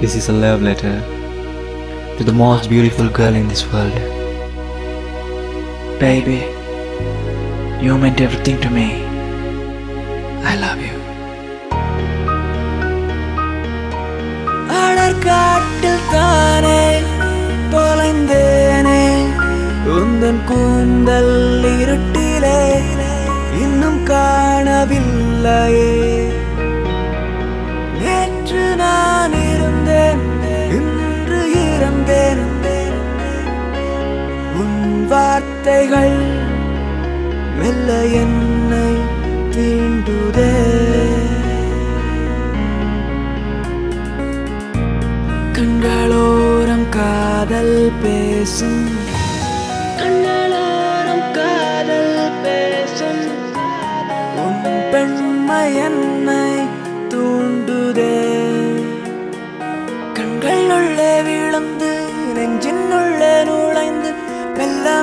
This is a love letter to the most beautiful girl in this world. Baby, you meant everything to me. I love you. அடற்காட்டில் தானே தொலைந்தேனே உந்தன் கூந்தல் இருட்டிலே இன்னும் காணவில்லையே வார்த்தைகள் மெல்ல என்னை தீண்டுதே. கண்களோரம் காதல் பேசும். கண்களோரம் காதல் பேசும். உன் பெண்மை என்னை தூண்டுதே. கண்கள்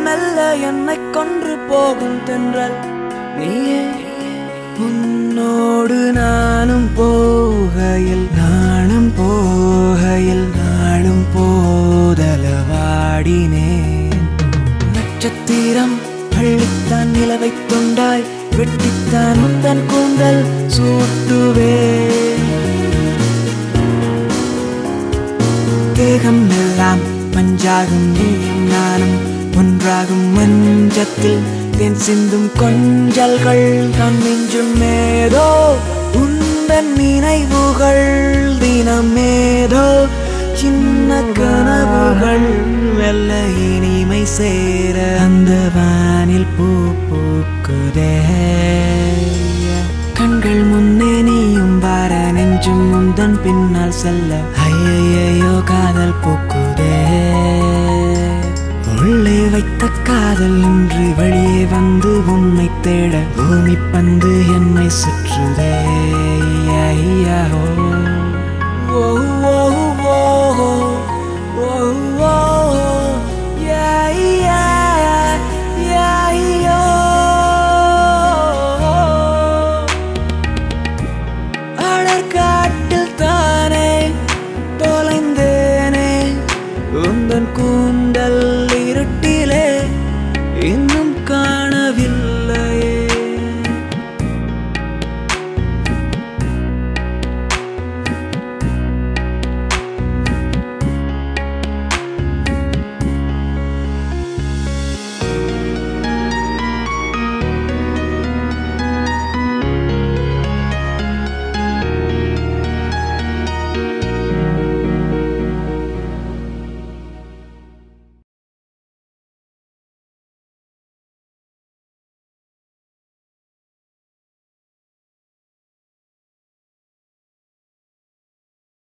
மெல்ல என்னை கொன்று போகும் தென்றல். நீயே உன்னோடு நானும் போகையில் நானும் போகையில் நாளும் போதலவாடினேன். நட்சத்திரம் பள்ளித்தான் நிலவை கொண்டாய் வெட்டித்தான் முத்தன் கூந்தல் சூட்டுவே. தேகம் எல்லாம் பஞ்சாகும் நீயும் நானும் ஒன்றாகும் மஞ்சத்தில் தேன் சிந்தும் கொஞ்சல்கள் நான் நெஞ்சும் ஏதோ உந்தன் நினைவுகள் தினமேதோ சின்ன கனவுகள் வெள்ள இனிமை சேர அந்த வானில் பூ பூக்குதே. கண்கள் முன்னே நீயும் வார நெஞ்சும் முந்தன் பின்னால் செல்ல ஐயையோ கா அந்த காதல் இன்று வெளியே வந்து உன்னை தேட பூமி பந்து என்னை சுற்றுதே. காட்டில் தானே தொலைந்தேனே. உந்தன் கூந்தல்